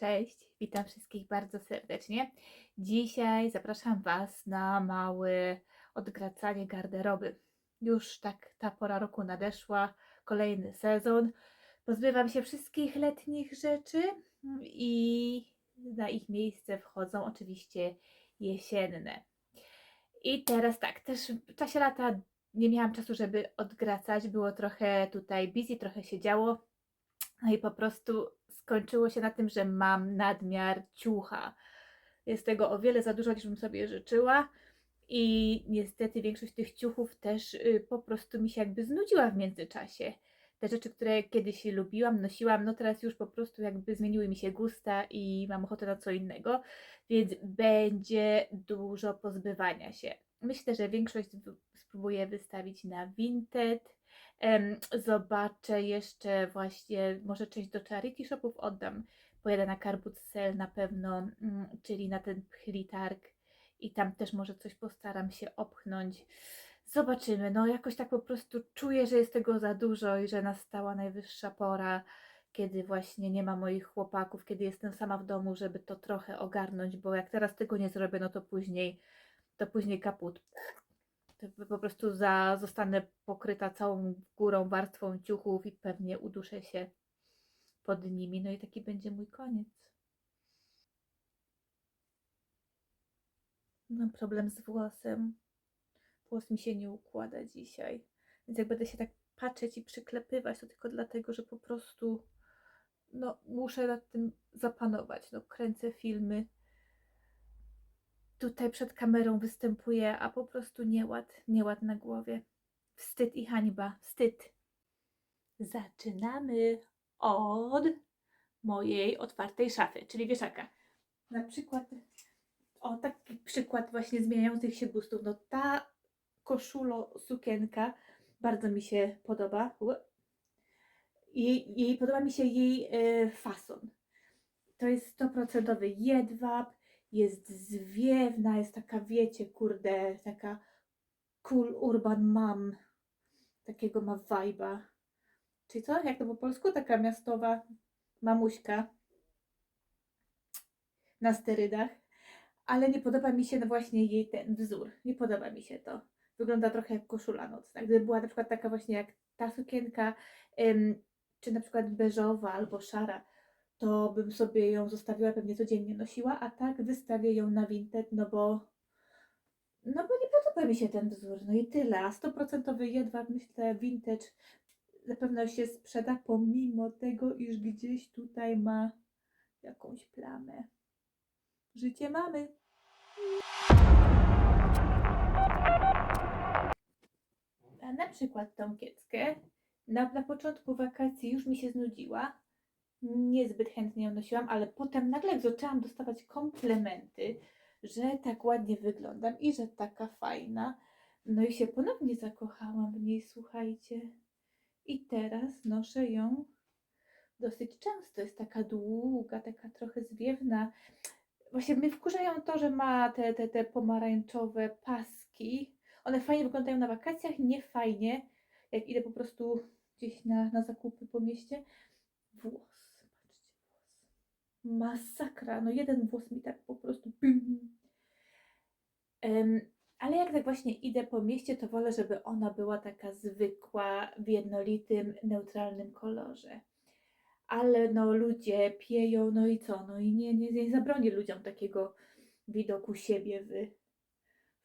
Cześć, witam wszystkich bardzo serdecznie. Dzisiaj zapraszam Was na małe odgracanie garderoby. Już tak ta pora roku nadeszła, kolejny sezon. Pozbywam się wszystkich letnich rzeczy i na ich miejsce wchodzą oczywiście jesienne. I teraz tak, też w czasie lata nie miałam czasu, żeby odgracać. Było trochę tutaj busy, trochę się działo. No i po prostu skończyło się na tym, że mam nadmiar ciucha. Jest tego o wiele za dużo, niż bym sobie życzyła. I niestety większość tych ciuchów też y, po prostu mi się jakby znudziła w międzyczasie. Te rzeczy, które kiedyś lubiłam, nosiłam, no teraz już po prostu jakby zmieniły mi się gusta i mam ochotę na co innego, więc będzie dużo pozbywania się. Myślę, że większość spróbuję wystawić na Vinted. Zobaczę jeszcze właśnie, może część do charity shopów oddam. Pojadę na Carbut Sale na pewno, mm, czyli na ten pchlitarg i tam też może coś postaram się opchnąć. Zobaczymy. No jakoś tak po prostu czuję, że jest tego za dużo i że nastała najwyższa pora, kiedy właśnie nie ma moich chłopaków, kiedy jestem sama w domu, żeby to trochę ogarnąć, bo jak teraz tego nie zrobię, no to później, to później kaput. Po prostu za, zostanę pokryta całą górą warstwą ciuchów i pewnie uduszę się pod nimi. No i taki będzie mój koniec. Mam problem z włosem. Włos mi się nie układa dzisiaj. Więc jak będę się tak patrzeć i przyklepywać, to tylko dlatego, że po prostu no, muszę nad tym zapanować. No, kręcę filmy. Tutaj przed kamerą występuję, a po prostu nieład, nieład na głowie. Wstyd i hańba, wstyd. Zaczynamy od mojej otwartej szafy, czyli wieszaka. Na przykład, o taki przykład właśnie zmieniających się gustów. No ta koszulo, sukienka bardzo mi się podoba. Jej, jej, podoba mi się jej e, fason. To jest stoprocentowy jedwab, jest zwiewna, jest taka, wiecie, kurde, taka cool urban mom. Takiego ma vibe'a. Czyli co? Jak to po polsku? Taka miastowa mamuśka na sterydach. Ale nie podoba mi się no właśnie jej ten wzór. Nie podoba mi się to. Wygląda trochę jak koszula nocna. Gdyby była na przykład taka właśnie jak ta sukienka, czy na przykład beżowa albo szara, to bym sobie ją zostawiła, pewnie codziennie nosiła, a tak wystawię ją na Vinted, no bo no bo nie podoba mi się ten wzór, no i tyle. A stoprocentowy jedwab, myślę, vintage na się sprzeda, pomimo tego, iż gdzieś tutaj ma jakąś plamę. Życie mamy. A na przykład tą kieckę na, na początku wakacji już mi się znudziła. Niezbyt chętnie ją nosiłam, ale potem nagle zaczęłam dostawać komplementy, że tak ładnie wyglądam i że taka fajna. No i się ponownie zakochałam w niej, słuchajcie. I teraz noszę ją dosyć często. Jest taka długa, taka trochę zwiewna. Właśnie mnie wkurzają to, że ma te, te, te pomarańczowe paski. One fajnie wyglądają na wakacjach, nie fajnie, jak idę po prostu gdzieś na, na zakupy po mieście. Włos. Masakra. No jeden włos mi tak po prostu. Pim. Em, ale jak tak właśnie idę po mieście, to wolę, żeby ona była taka zwykła, w jednolitym, neutralnym kolorze. Ale no ludzie pieją, no i co? No i nie, nie, nie zabronię ludziom takiego widoku siebie w,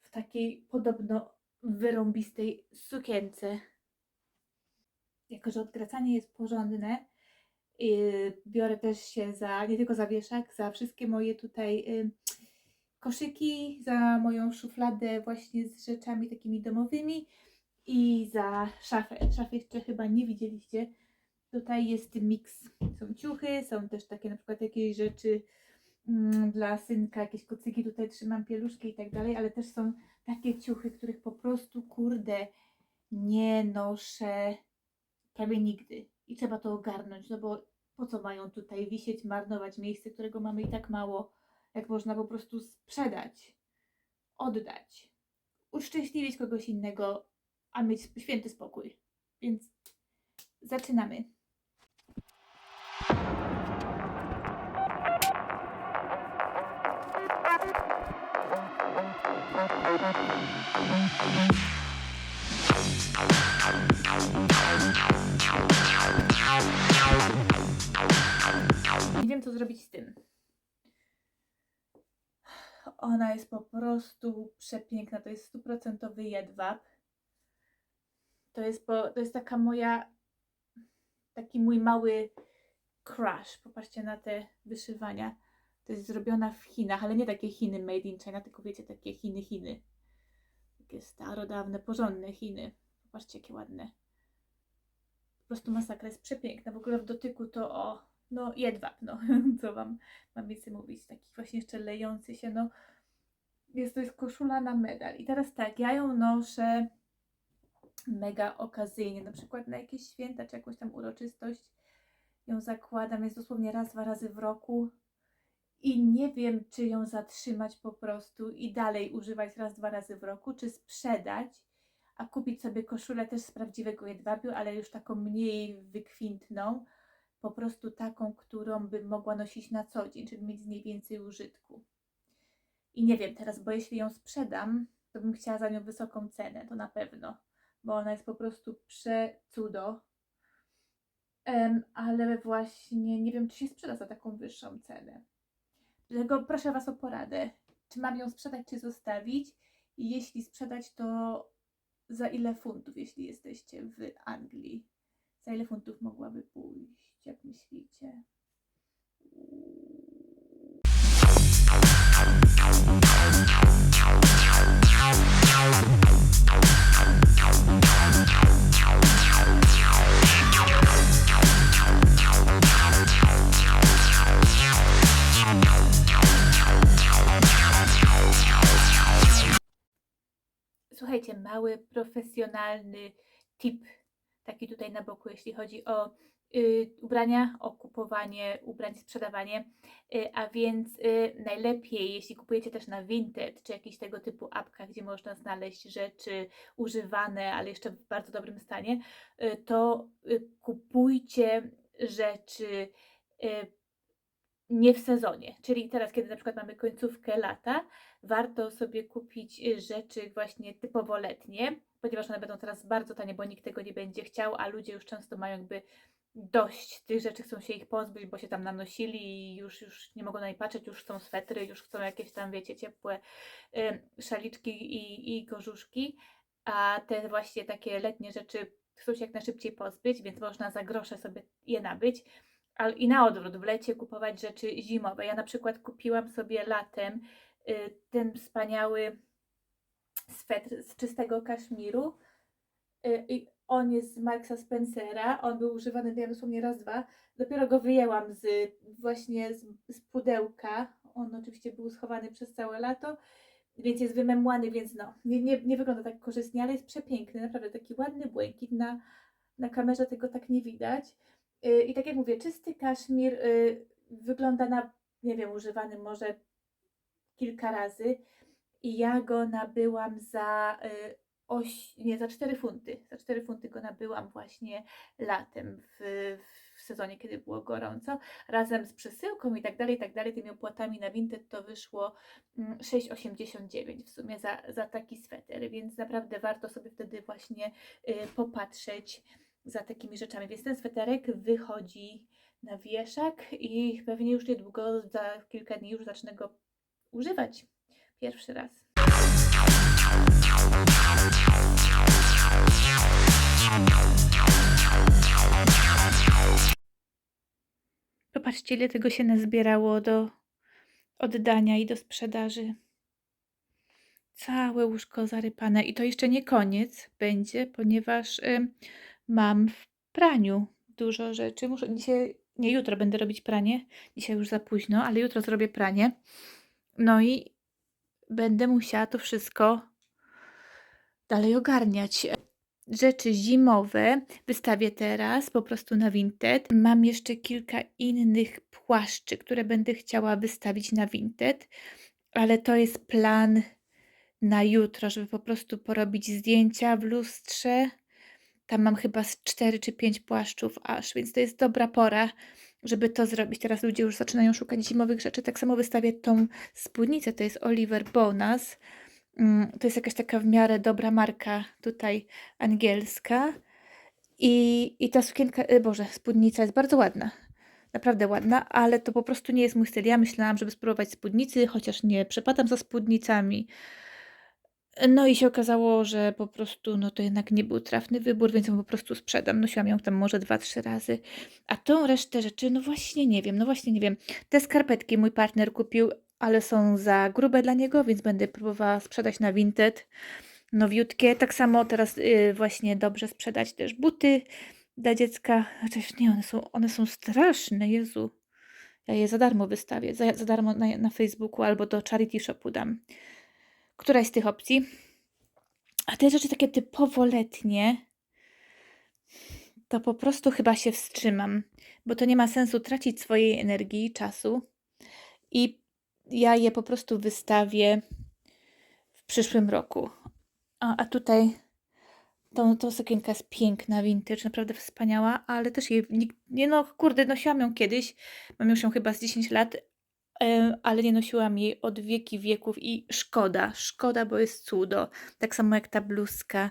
w takiej podobno wyrąbistej sukience. Jako, że odgracanie jest porządne, yy, biorę też się za, nie tylko za wieszak, za wszystkie moje tutaj yy, koszyki, za moją szufladę właśnie z rzeczami takimi domowymi i za szafę. Szafy jeszcze chyba nie widzieliście. Tutaj jest miks. Są ciuchy, są też takie na przykład jakieś rzeczy mm, dla synka, jakieś kocyki, tutaj trzymam pieluszki i tak dalej, ale też są takie ciuchy, których po prostu, kurde, nie noszę prawie nigdy i trzeba to ogarnąć, no bo po co mają tutaj wisieć, marnować miejsce, którego mamy i tak mało, jak można po prostu sprzedać, oddać, uszczęśliwić kogoś innego, a mieć święty spokój. Więc zaczynamy. Wiem, co zrobić z tym. Ona jest po prostu przepiękna. To jest stuprocentowy jedwab. To jest, po, to jest taka moja, taki mój mały crush. Popatrzcie na te wyszywania. To jest zrobiona w Chinach, ale nie takie Chiny made in China, tylko wiecie, takie Chiny, Chiny. Takie starodawne, porządne Chiny. Popatrzcie, jakie ładne. Po prostu masakra, jest przepiękna. W ogóle w dotyku to o, no jedwab, no, co wam mam więcej mówić. Taki właśnie jeszcze lejący się, no. Jest to jest koszula na medal. I teraz tak, ja ją noszę mega okazyjnie, na przykład na jakieś święta czy jakąś tam uroczystość ją zakładam, jest dosłownie raz, dwa razy w roku i nie wiem, czy ją zatrzymać po prostu i dalej używać raz, dwa razy w roku, czy sprzedać, a kupić sobie koszulę też z prawdziwego jedwabiu, ale już taką mniej wykwintną, po prostu taką, którą bym mogła nosić na co dzień, czyli mieć z niej więcej użytku. I nie wiem teraz, bo jeśli ją sprzedam, to bym chciała za nią wysoką cenę, to na pewno, bo ona jest po prostu przecudo. Em, ale właśnie nie wiem, czy się sprzeda za taką wyższą cenę. Dlatego proszę Was o poradę. Czy mam ją sprzedać, czy zostawić? I jeśli sprzedać, to za ile funtów, jeśli jesteście w Anglii? Za ile funtów mogłaby pójść, profesjonalny tip, taki tutaj na boku, jeśli chodzi o y, ubrania, o kupowanie ubrań, sprzedawanie. Y, a więc y, najlepiej, jeśli kupujecie też na Vinted, czy jakichś tego typu apkach, gdzie można znaleźć rzeczy używane, ale jeszcze w bardzo dobrym stanie, y, to y, kupujcie rzeczy y, nie w sezonie. Czyli teraz, kiedy na przykład mamy końcówkę lata, warto sobie kupić y, rzeczy właśnie typowo letnie, ponieważ one będą teraz bardzo tanie, bo nikt tego nie będzie chciał, a ludzie już często mają jakby dość tych rzeczy, chcą się ich pozbyć, bo się tam nanosili i już, już nie mogą na nie patrzeć, już chcą swetry, już chcą jakieś tam, wiecie, ciepłe y, szaliczki i, i korzuszki, a te właśnie takie letnie rzeczy chcą się jak najszybciej pozbyć, więc można za grosze sobie je nabyć. I na odwrót, w lecie kupować rzeczy zimowe. Ja na przykład kupiłam sobie latem y, ten wspaniały swetr z czystego kaszmiru. Y, I on jest z Marksa Spencera. On był używany ja dosłownie raz, dwa. Dopiero go wyjęłam z, właśnie z, z pudełka. On oczywiście był schowany przez całe lato, więc jest wymemłany, więc no, nie, nie, nie wygląda tak korzystnie, ale jest przepiękny. Naprawdę taki ładny błękit. Na, na kamerze tego tak nie widać. Y, I tak jak mówię, czysty kaszmir y, wygląda na, nie wiem, używany może kilka razy. I ja go nabyłam za y, oś, nie, za 4 funty. Za 4 funty go nabyłam właśnie latem w, w sezonie, kiedy było gorąco. Razem z przesyłką i tak dalej, i tak dalej, tymi opłatami na Vinted to wyszło mm, 6,89 w sumie za, za taki sweter, więc naprawdę warto sobie wtedy właśnie popatrzeć za takimi rzeczami. Więc ten sweterek wychodzi na wieszak i pewnie już niedługo, za kilka dni już zacznę go używać pierwszy raz. Popatrzcie, ile tego się nazbierało do oddania i do sprzedaży. Całe łóżko zarypane. I to jeszcze nie koniec będzie, ponieważ ym, mam w praniu dużo rzeczy. Muszę dzisiaj, nie jutro będę robić pranie. Dzisiaj już za późno, ale jutro zrobię pranie. No i będę musiała to wszystko dalej ogarniać. Rzeczy zimowe wystawię teraz po prostu na Vinted. Mam jeszcze kilka innych płaszczy, które będę chciała wystawić na Vinted, ale to jest plan na jutro, żeby po prostu porobić zdjęcia w lustrze. Tam mam chyba z 4 czy 5 płaszczów aż, więc to jest dobra pora, żeby to zrobić. Teraz ludzie już zaczynają szukać zimowych rzeczy. Tak samo wystawię tą spódnicę, to jest Oliver Bonas. Mm, To jest jakaś taka w miarę dobra marka tutaj angielska. I, i ta sukienka, e, Boże, spódnica jest bardzo ładna. Naprawdę ładna, ale to po prostu nie jest mój styl. Ja myślałam, żeby spróbować spódnicy, chociaż nie przepadam za spódnicami. No i się okazało, że po prostu no to jednak nie był trafny wybór, więc ją po prostu sprzedam. Nosiłam ją tam może 2-3 razy. A tą resztę rzeczy, no właśnie nie wiem, no właśnie nie wiem. Te skarpetki mój partner kupił, ale są za grube dla niego, więc będę próbowała sprzedać na Vinted. Nowiutkie. Tak samo teraz y, właśnie dobrze sprzedać też buty dla dziecka. Chociaż nie, one są, one są straszne, Jezu. Ja je za darmo wystawię, za, za darmo na, na Facebooku albo do charity shopu dam. Któraś z tych opcji. A te rzeczy takie typowo letnie, to po prostu chyba się wstrzymam, bo to nie ma sensu tracić swojej energii czasu. I ja je po prostu wystawię w przyszłym roku. A, a tutaj tą, tą sukienka jest piękna, vintage, naprawdę wspaniała, ale też jej nie no, kurde, nosiłam ją kiedyś, mam już ją chyba z 10 lat, ale nie nosiłam jej od wieki wieków i szkoda, szkoda, bo jest cudo. Tak samo jak ta bluzka,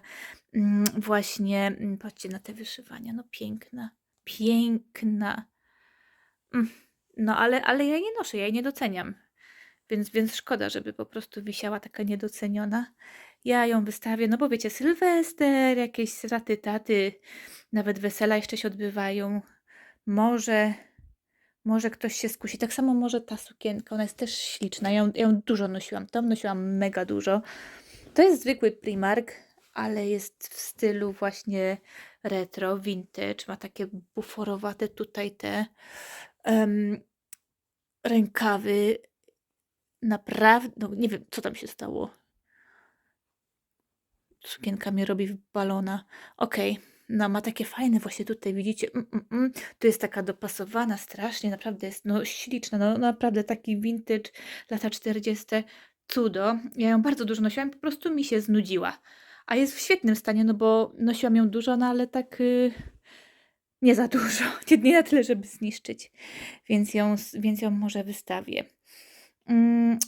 mm, właśnie, mm, patrzcie na te wyszywania, no piękna, piękna. Mm, No ale, ale ja jej nie noszę, ja jej nie doceniam. Więc, więc szkoda, żeby po prostu wisiała taka niedoceniona. Ja ją wystawię, no bo wiecie, Sylwester, jakieś straty taty, nawet wesela jeszcze się odbywają. Może, może ktoś się skusi. Tak samo może ta sukienka, ona jest też śliczna. Ja ją, ją dużo nosiłam, tą nosiłam mega dużo. To jest zwykły Primark, ale jest w stylu właśnie retro, vintage. Ma takie buforowate tutaj te em, rękawy. Naprawdę, no nie wiem, co tam się stało. Sukienka mnie robi w balona. Okej, no ma takie fajne właśnie tutaj, widzicie, mm, mm, mm. Tu jest taka dopasowana strasznie, naprawdę jest no śliczna, no naprawdę taki vintage, lata 40. Cudo. Ja ją bardzo dużo nosiłam, po prostu mi się znudziła. A jest w świetnym stanie, no bo nosiłam ją dużo, no ale tak y, nie za dużo, nie, nie na tyle, żeby zniszczyć, więc ją, więc ją może wystawię. Mm,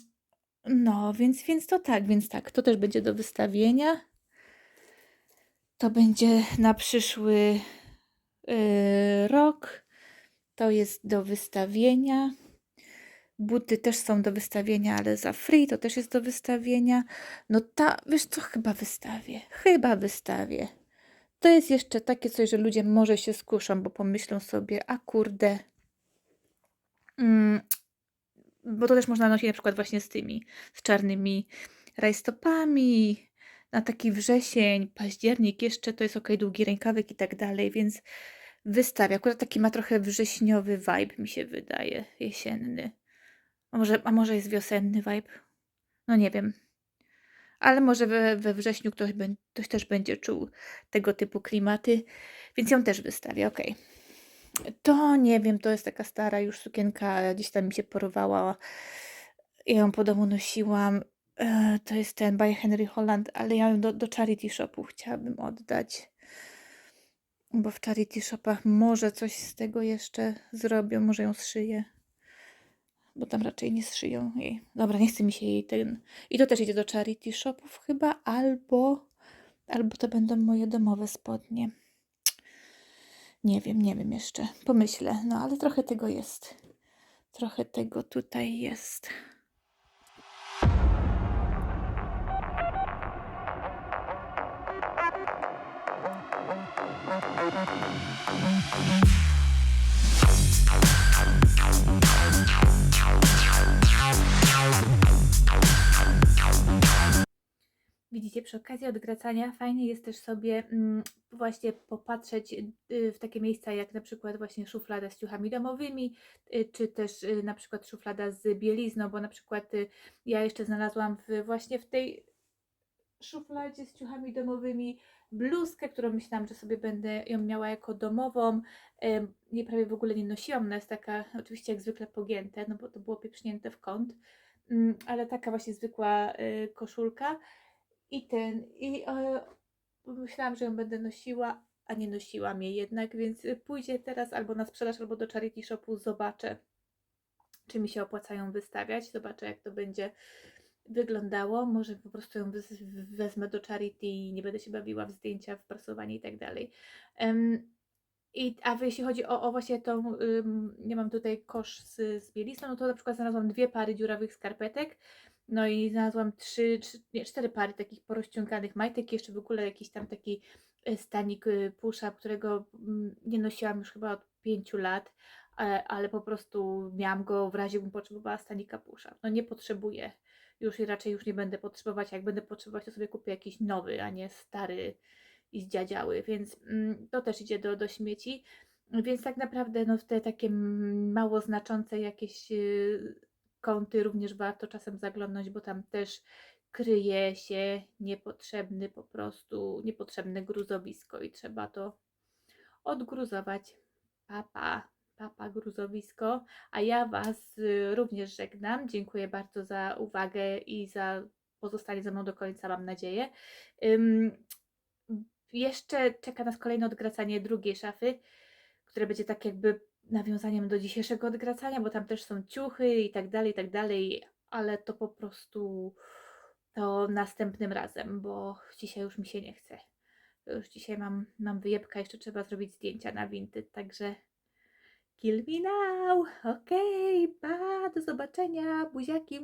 no, więc, więc to tak, więc tak, to też będzie do wystawienia. To będzie na przyszły yy, rok. To jest do wystawienia. Buty też są do wystawienia, ale za free to też jest do wystawienia. No ta, wiesz co, chyba wystawię. Chyba wystawię. To jest jeszcze takie coś, że ludzie może się skuszą, bo pomyślą sobie, a kurde. Mm, bo to też można nosić na przykład właśnie z tymi, z czarnymi rajstopami, na taki wrzesień, październik jeszcze to jest ok, długi rękawek i tak dalej, więc wystawię. Akurat taki ma trochę wrześniowy vibe, mi się wydaje, jesienny. A może, a może jest wiosenny vibe? No nie wiem. Ale może we, we wrześniu ktoś, bę- ktoś też będzie czuł tego typu klimaty, więc ją też wystawię, ok. To nie wiem, to jest taka stara już sukienka, gdzieś tam mi się porwała. Ja ją po domu nosiłam. E, To jest ten by Henry Holland, ale ja ją do, do charity shopu chciałabym oddać. Bo w charity shopach może coś z tego jeszcze zrobią, może ją zszyję. Bo tam raczej nie zszyją jej. Dobra, nie chce mi się jej ten. I to też idzie do charity shopów chyba, albo, albo to będą moje domowe spodnie. Nie wiem, nie wiem jeszcze. Pomyślę, no ale trochę tego jest. Trochę tego tutaj jest. Widzicie, przy okazji odgracania fajnie jest też sobie mm, właśnie popatrzeć y, w takie miejsca jak na przykład właśnie szuflada z ciuchami domowymi, y, czy też y, na przykład szuflada z bielizną, bo na przykład ja jeszcze znalazłam w, właśnie w tej szufladzie z ciuchami domowymi bluzkę, którą myślałam, że sobie będę ją miała jako domową. Nie prawie w ogóle nie nosiłam, ona jest taka oczywiście jak zwykle pogięte, no bo to było pieprznięte w kąt, Mm, ale taka właśnie zwykła y, koszulka. I ten, i e, myślałam, że ją będę nosiła, a nie nosiłam jej jednak, więc pójdzie teraz albo na sprzedaż, albo do charity shopu, zobaczę, czy mi się opłacają wystawiać, zobaczę jak to będzie wyglądało. Może po prostu ją wez- wezmę do charity i nie będę się bawiła w zdjęcia, w prasowanie i tak dalej. I, a jeśli chodzi o, o właśnie tą, nie mam tutaj kosz z, z bielizną, no to na przykład znalazłam dwie pary dziurawych skarpetek, no i znalazłam trzy, trzy nie, cztery pary takich porozciąganych majtek, jeszcze w ogóle jakiś tam taki e, stanik y, push-up, którego mm, nie nosiłam już chyba od pięciu lat, ale, ale po prostu miałam go w razie, bym potrzebowała stanika push-up. No nie potrzebuję już raczej już nie będę potrzebować, jak będę potrzebować, to sobie kupię jakiś nowy, a nie stary i zdziadziały, więc mm, to też idzie do, do śmieci. Więc tak naprawdę no, te takie mało znaczące jakieś y, kąty również warto czasem zaglądnąć, bo tam też kryje się niepotrzebny po prostu, niepotrzebne gruzowisko i trzeba to odgruzować. Papa, papa gruzowisko. A ja Was y, również żegnam. Dziękuję bardzo za uwagę i za pozostanie ze mną do końca, mam nadzieję. Ym, jeszcze czeka nas kolejne odgracanie drugiej szafy, które będzie tak jakby nawiązaniem do dzisiejszego odgracania, bo tam też są ciuchy i tak dalej, i tak dalej, ale to po prostu to następnym razem, bo dzisiaj już mi się nie chce. Już dzisiaj mam, mam wyjebka, jeszcze trzeba zrobić zdjęcia na winty, także kill me now. Okej, pa, do zobaczenia, buziaki.